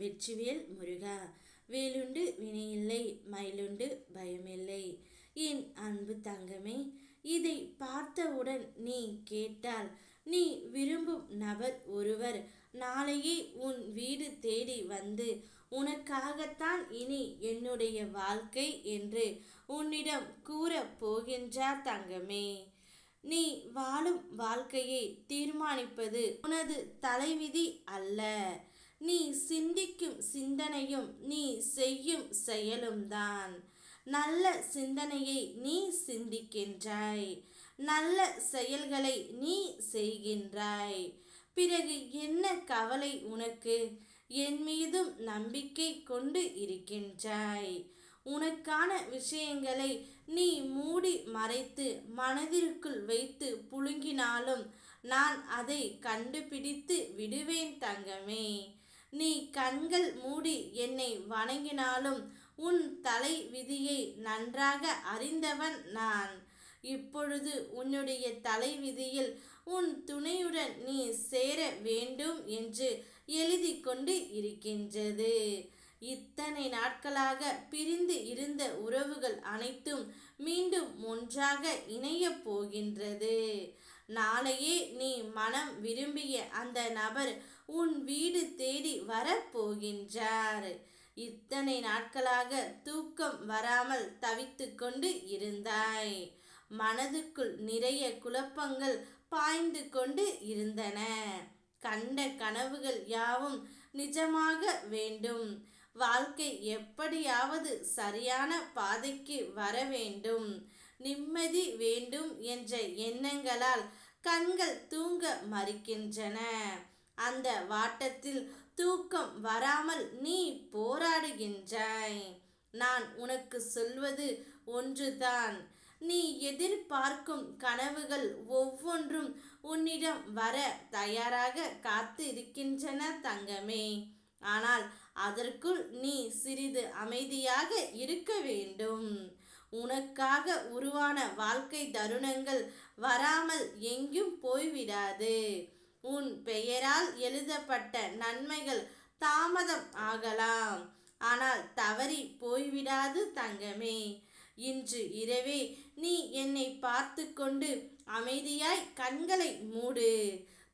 வெற்றிவேல் முருகா வேலுண்டு வினையில்லை மயிலுண்டு பயமில்லை. என் அன்பு தங்கமே இதை பார்த்தவுடன் நீ கேட்டால் நீ விரும்பும் நபர் ஒருவர் நாளையே உன் வீடு தேடி வந்து உனக்காகத்தான் இனி என்னுடைய வாழ்க்கை என்று உன்னிடம் கூறப் போகின்றார் தங்கமே. நீ வாழும் வாழ்க்கையை தீர்மானிப்பது உனது தலைவிதி அல்ல. நீ சிந்திக்கும் சிந்தனையும் நீ செய்யும் செயலும் தான் நல்ல சிந்தனையை நீ சிந்திக்கின்றாய். நல்ல செயல்களை நீ செய்கின்றாய். பிறகு என்ன கவலை உனக்கு? என் மீதும் நம்பிக்கை கொண்டு இருக்கின்றாய். உனக்கான விஷயங்களை நீ மூடி மறைத்து மனதிற்குள் வைத்து புழுங்கினாலும் நான் அதை கண்டுபிடித்து விடுவேன் தங்கமே. நீ கண்கள் மூடி என்னை வணங்கினாலும் உன் தலை விதியை நன்றாக அறிந்தவன் நான். இப்பொழுது உன்னுடைய தலை விதியில் உன் துணையுடன் நீ சேர வேண்டும் என்று எழுதி கொண்டு இருக்கின்றது. இத்தனை நாட்களாக பிரிந்து இருந்த உறவுகள் அனைத்தும் மீண்டும் ஒன்றாக இணையப் போகின்றது. நாளையே நீ மனம் விரும்பிய அந்த நபர் உன் வீடு தேடி வரப்போகின்றார். இத்தனை நாட்களாக தூக்கம் வராமல் தவித்து கொண்டு இருந்தாய். மனதுக்குள் நிறைய குழப்பங்கள் பாய்ந்து கொண்டு இருந்தன. கண்ட கனவுகள் யாவும் நிஜமாக வேண்டும். வாழ்க்கை எப்படியாவது சரியான பாதைக்கு வர வேண்டும். நிம்மதி வேண்டும் என்ற எண்ணங்களால் கண்கள் தூங்க மறுக்கின்றன. அந்த வாட்டத்தில் தூக்கம் வராமல் நீ போராடுகின்றாய். நான் உனக்கு சொல்வது ஒன்றுதான். நீ எதிர்பார்க்கும் கனவுகள் ஒவ்வொன்றும் உன்னிடம் வர தயாராக காத்து இருக்கின்றன தங்கமே. ஆனால் அதற்குள் நீ சிறிது அமைதியாக இருக்க வேண்டும். உனக்காக உருவான வாழ்க்கை தருணங்கள் வராமல் எங்கும் போய்விடாது. உன் பெயரால் எழுதப்பட்ட நன்மைகள் தாமதம் ஆகலாம். ஆனால் தவறி போய்விடாது தங்கமே. இன்று இரவே நீ என்னை பார்த்து கொண்டு அமைதியாய் கண்களை மூடு.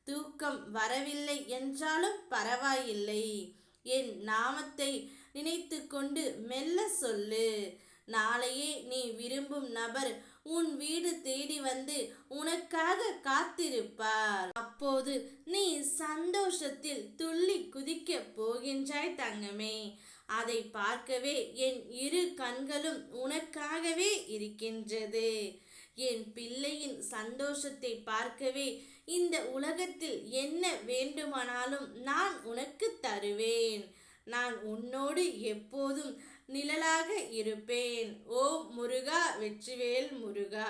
தூக்கம் வரவில்லை என்றாலும் பரவாயில்லை. என் நாமத்தை நினைத்து கொண்டு மெல்ல சொல்லு. நாளையே நீ விரும்பும் நபர் உன் வீடு தேடி வந்து உனக்காக காத்திருப்பார். அப்போது நீ சந்தோஷத்தில் துள்ளி குதிக்க போகின்றாய் தங்கமே. அதை பார்க்கவே என் இரு கண்களும் உனக்காகவே இருக்கின்றது. என் பிள்ளையின் சந்தோஷத்தை பார்க்கவே இந்த உலகத்தில் என்ன வேண்டுமானாலும் நான் உனக்கு தருவேன். நான் உன்னோடு எப்போதும் நிழலாக இருப்பேன். ஓ முருகா வெற்றிவேல் முருகா.